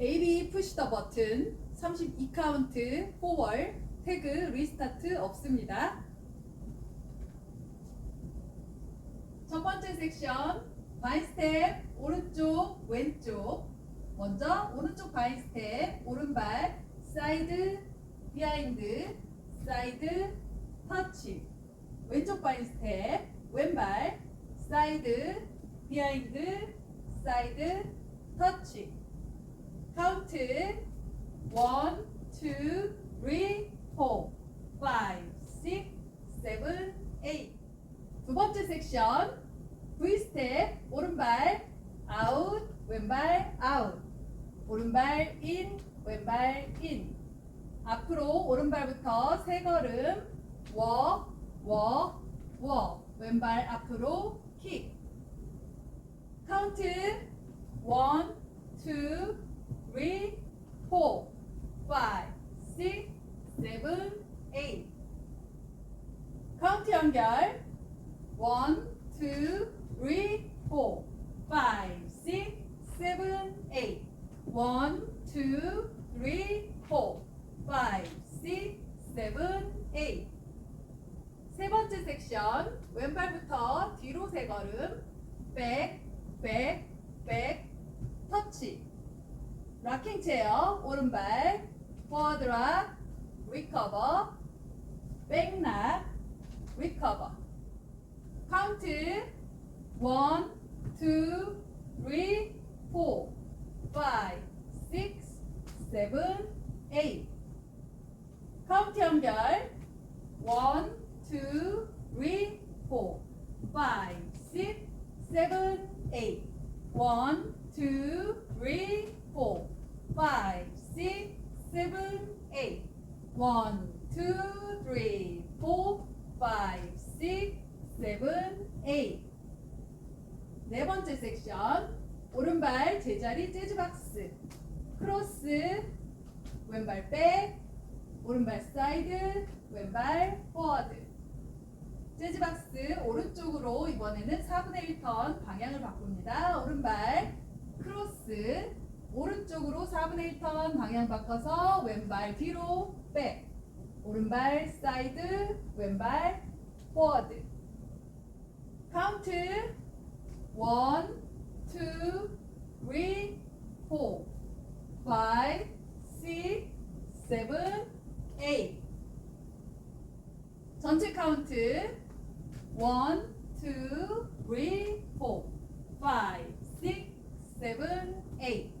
AB push the button. 32 카운트 포월 태그 리스타트 없습니다. 첫 번째 섹션 바이 스텝 오른쪽 왼쪽. 먼저 오른쪽 바이 스텝 오른발 사이드 비하인드 사이드 터치. 왼쪽 바이 스텝 왼발 사이드 비하인드 사이드 터치 카운트 1 2 3 4 5 6 7 8두 번째 섹션. V 스텝 오른발 아웃 왼발 아웃 오른발 인 왼발 인 앞으로 오른발부터 세 걸음. 워워워. 왼발 앞으로 킥 카운트 1 2 3 4 5 6 7 8 카운트 연결 1, 2, 3, 4, 5, 6, 7, 8. 1, 2, 3, 4, 5, 6, 7, 8. 세 번째 섹션 왼발부터 뒤로 세 걸음 백, 백, 백 터치 락킹 체어 오른발 포워드 락 리커버 백락 리커버 카운트 1, 2, 3, 4, 5, 6, 7, 8 카운트 연결. 1, 2, 3, 4, 5, 6, 7, 8 1, 2, 3, 4, 5, 6, 7, 8 1, 2, 3, 4, 5, 6, 7, 8. 네 번째 섹션. 오른발 제자리 재즈 박스. 크로스. 왼발 백. 오른발 사이드. 왼발 포워드. 재즈 박스 오른쪽으로 이번에는 4분의 1턴 방향을 바꿉니다. 오른발 크로스. 오른쪽으로 4분의 1턴 방향 바꿔서 왼발 뒤로 백. 오른발 사이드. 왼발 포워드. 카운트 1, 2, 3, 4, 5, 6, 7, 8 전체 카운트 1, 2, 3, 4, 5, 6, 7, 8